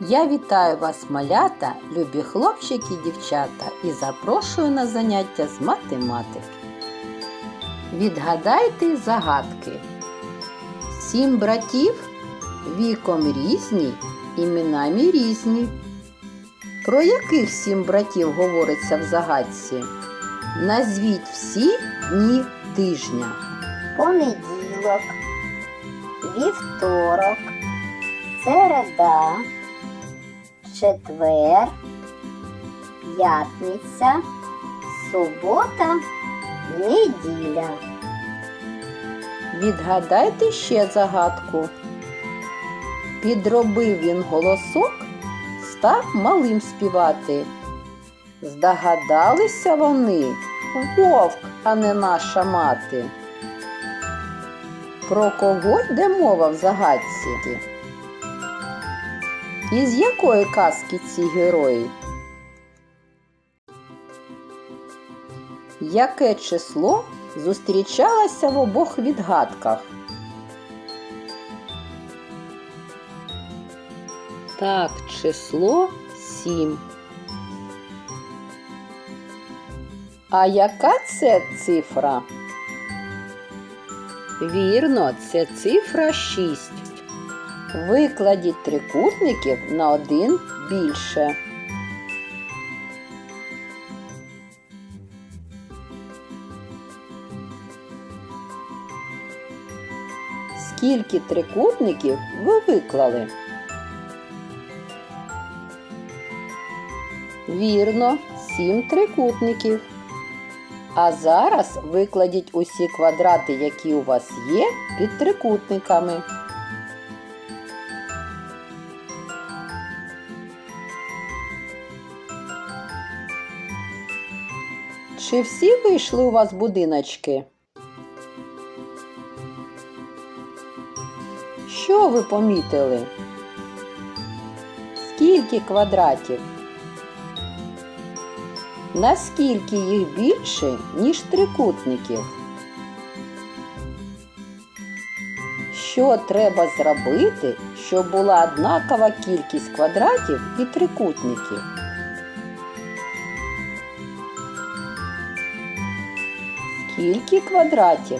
Я вітаю вас, малята, любі хлопчики і дівчата, і запрошую на заняття з математики. Відгадайте загадки. Сім братів віком різні, іменами різні. Про яких сім братів говориться в загадці? Назвіть всі дні тижня. понеділок, вівторок, середа, четвер, п'ятниця, субота, неділя. Відгадайте ще загадку. Підробив він голосок, став малим співати. Здогадалися вони вовк, а не наша мати. Про кого йде мова в загадці? Із якої казки ці герої? Яке число зустрічалося в обох відгадках? Так, число 7. А яка це цифра? Вірно, це цифра 6. Викладіть трикутників на один більше. Скільки трикутників ви виклали? Вірно, сім трикутників. А зараз викладіть усі квадрати, які у вас є, під трикутниками. Чи всі вийшли у вас будиночки? Що ви помітили? Скільки квадратів? Наскільки їх більше, ніж трикутників? Що треба зробити, щоб була однакова кількість квадратів і трикутників? Скільки квадратів?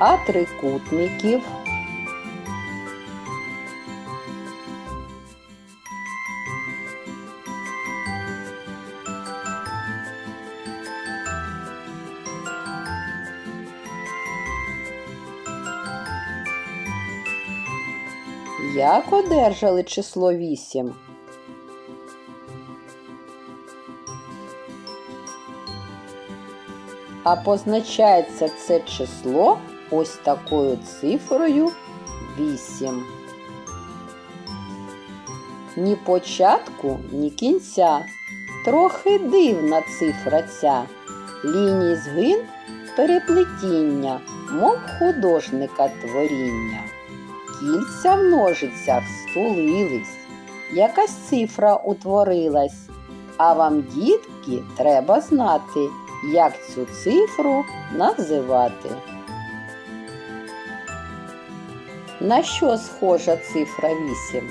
А трикутників? Як одержали число 8? А позначається це число ось такою цифрою 8. Ні початку, ні кінця. Трохи дивна цифра ця. Ліній згин переплетіння, мов художника творіння. Кільця в ножицях стулились, якась цифра утворилась. А вам, дітки, треба знати, як цю цифру називати. На що схожа цифра 8?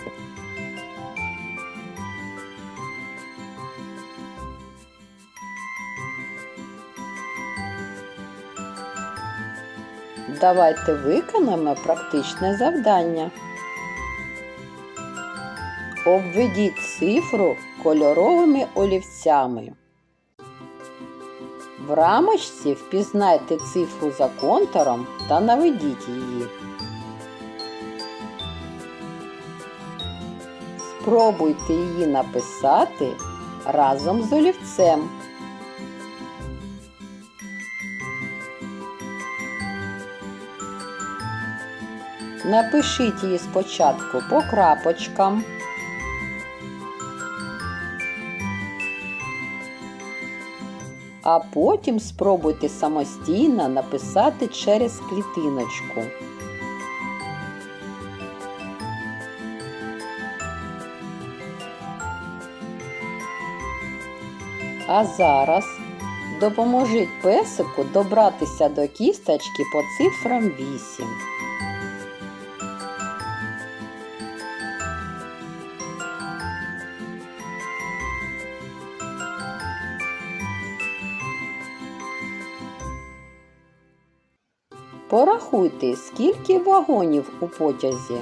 Давайте виконаємо практичне завдання. Обведіть цифру кольоровими олівцями. В рамочці впізнайте цифру за контуром та наведіть її. Спробуйте її написати разом з олівцем. Напишіть її спочатку по крапочкам. А потім спробуйте самостійно написати через клітиночку. А зараз допоможіть песику добратися до кісточки по цифрам 8. Порахуйте, скільки вагонів у потязі.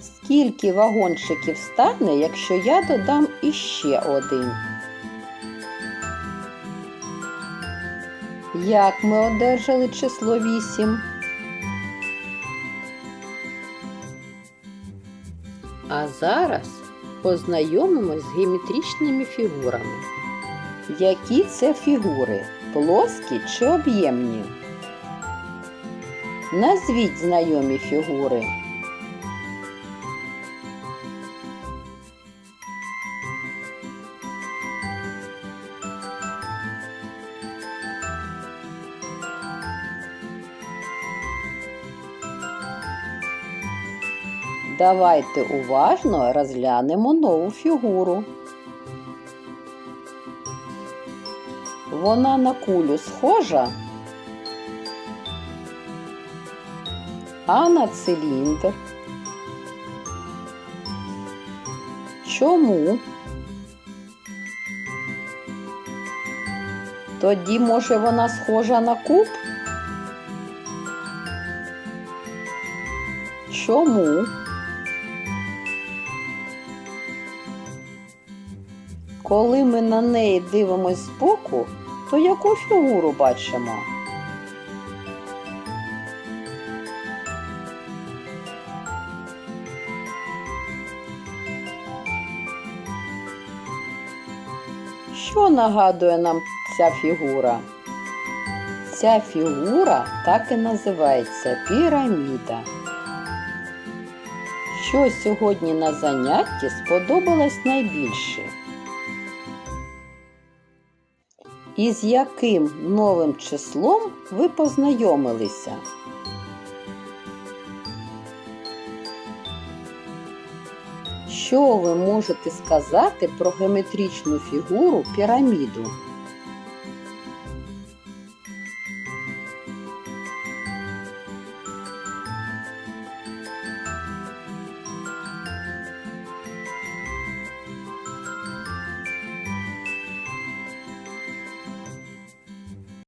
Скільки вагончиків стане, якщо я додам іще один? Як ми одержали число 8? А зараз познайомимось з геометричними фігурами. Які це фігури? Плоскі чи об'ємні? Назвіть знайомі фігури. Давайте уважно розглянемо нову фігуру. Вона на кулю схожа, а на циліндр. Чому? Тоді, може, вона схожа на куб? Чому? Коли ми на неї дивимось збоку, то яку фігуру бачимо? Що нагадує нам ця фігура? Ця фігура так і називається піраміда. Що сьогодні на занятті сподобалось найбільше? Із яким новим числом ви познайомилися? Що ви можете сказати про геометричну фігуру піраміду?